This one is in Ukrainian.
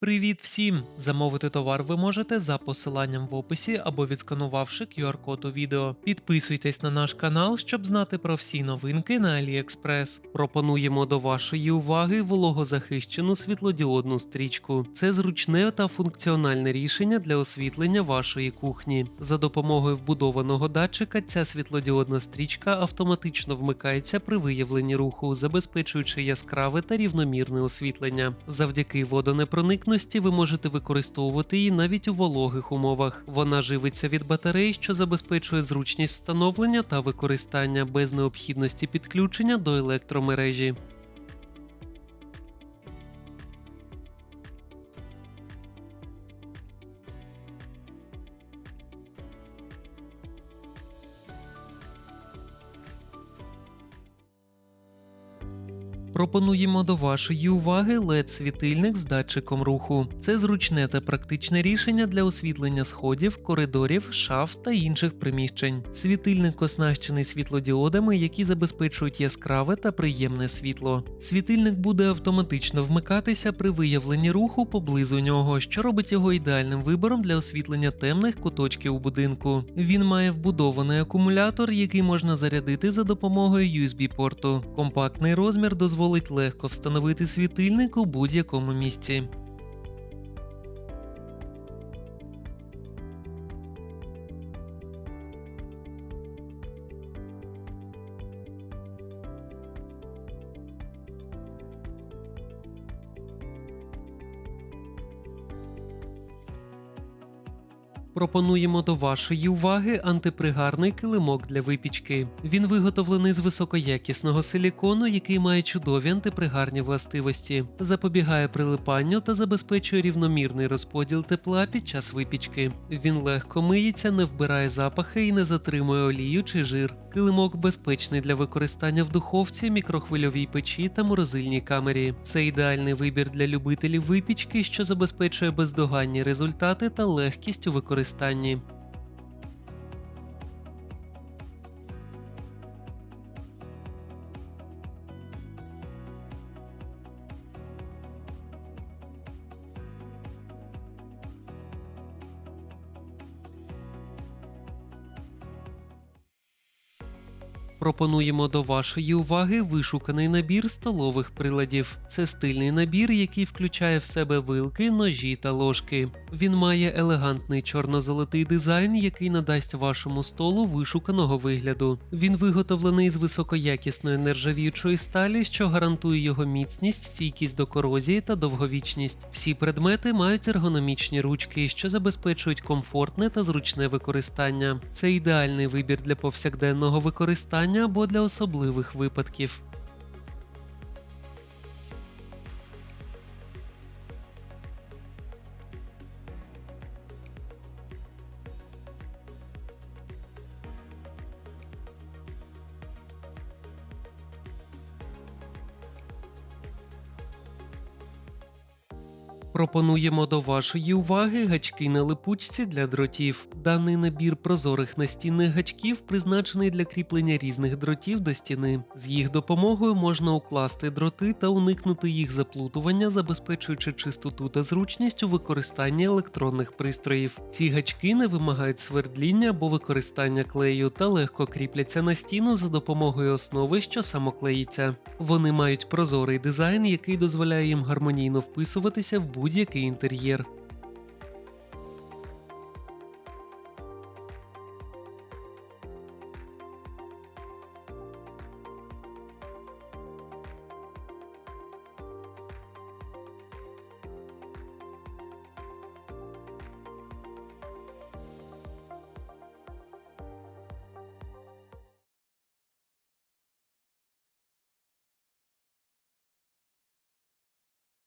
Привіт всім! Замовити товар ви можете за посиланням в описі або відсканувавши QR-код у відео. Підписуйтесь на наш канал, щоб знати про всі новинки на AliExpress. Пропонуємо до вашої уваги вологозахищену світлодіодну стрічку. Це зручне та функціональне рішення для освітлення вашої кухні. За допомогою вбудованого датчика ця світлодіодна стрічка автоматично вмикається при виявленні руху, забезпечуючи яскраве та рівномірне освітлення. Завдяки водонепроникності ви можете використовувати її навіть у вологих умовах. Вона живиться від батарей, що забезпечує зручність встановлення та використання без необхідності підключення до електромережі. Пропонуємо до вашої уваги LED-світильник з датчиком руху. Це зручне та практичне рішення для освітлення сходів, коридорів, шаф та інших приміщень. Світильник оснащений світлодіодами, які забезпечують яскраве та приємне світло. Світильник буде автоматично вмикатися при виявленні руху поблизу нього, що робить його ідеальним вибором для освітлення темних куточків у будинку. Він має вбудований акумулятор, який можна зарядити за допомогою USB-порту. Компактний розмір дозволить легко встановити світильник у будь-якому місці. Пропонуємо до вашої уваги антипригарний килимок для випічки. Він виготовлений з високоякісного силікону, який має чудові антипригарні властивості, запобігає прилипанню та забезпечує рівномірний розподіл тепла під час випічки. Він легко миється, не вбирає запахи і не затримує олію чи жир. Килимок безпечний для використання в духовці, мікрохвильовій печі та морозильній камері. Це ідеальний вибір для любителів випічки, що забезпечує бездоганні результати та легкість у використанні стані. Пропонуємо до вашої уваги вишуканий набір столових приладів. Це стильний набір, який включає в себе вилки, ножі та ложки. Він має елегантний чорно-золотий дизайн, який надасть вашому столу вишуканого вигляду. Він виготовлений з високоякісної нержавіючої сталі, що гарантує його міцність, стійкість до корозії та довговічність. Всі предмети мають ергономічні ручки, що забезпечують комфортне та зручне використання. Це ідеальний вибір для повсякденного використання або для особливих випадків. Пропонуємо до вашої уваги гачки на липучці для дротів. Даний набір прозорих настінних гачків призначений для кріплення різних дротів до стіни. З їх допомогою можна укласти дроти та уникнути їх заплутування, забезпечуючи чистоту та зручність у використанні електронних пристроїв. Ці гачки не вимагають свердління або використання клею та легко кріпляться на стіну за допомогою основи, що самоклеїться. Вони мають прозорий дизайн, який дозволяє їм гармонійно вписуватися в будь-який інтер'єр.